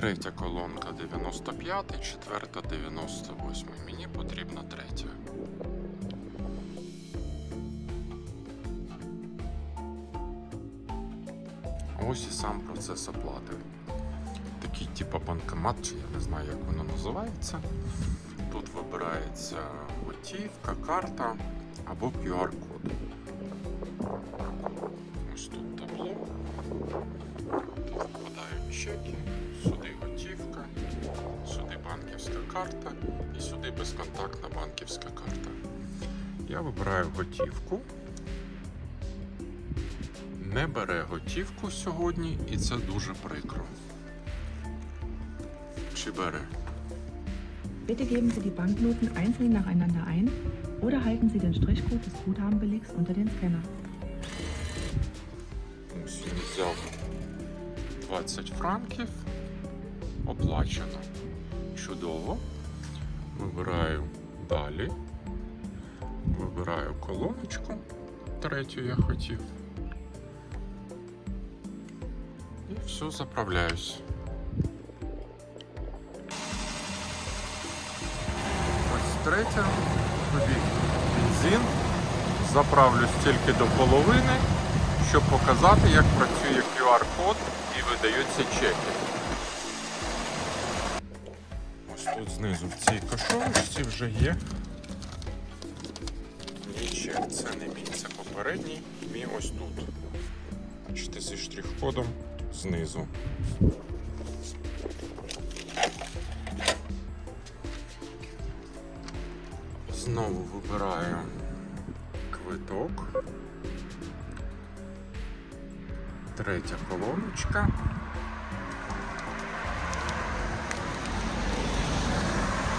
Третя колонка 95, четверта 98. Мені потрібна третя. Ось і сам процес оплати. Такий типа банкомат, чи я не знаю, як воно називається. Тут вибирається готівка, карта або QR-код. Ось тут табло, тут впадають чеки. Карта і сюди безконтактна банківська карта. Я вибираю готівку. Не бере готівку сьогодні, і це дуже прикро. Чи бере? Bitte geben Sie die Banknoten einzeln nacheinander ein oder halten Sie den Strichcode des Guthabenbelegs unter den Scanner. Ось взяв 20 франків. Оплачено. Чудово. Вибираю далі. Вибираю колоночку. Третю я хотів. І все, заправляюсь. Ось третя. Тобі бензин. Заправлюсь тільки до половини, щоб показати, як працює QR-код і видаються чеки. Тут знизу в цій кошовочці вже є. Мій чек, це не мій, це попередній. Мій ось тут. Бачите, зі штрих-кодом знизу. Знову вибираю квиток. Третя колоночка.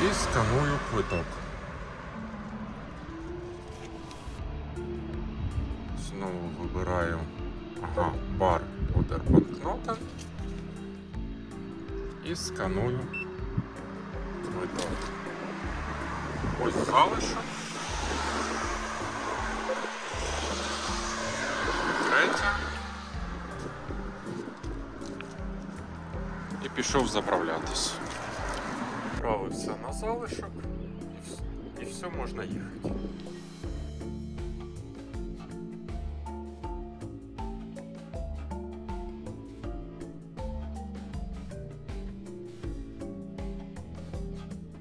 І сканую квиток. Знову вибираю ага, бар Удар банкнота. І сканую квиток. Ось залишок. Третя. І пішов заправлятись. Правився на залишок і все можна їхати.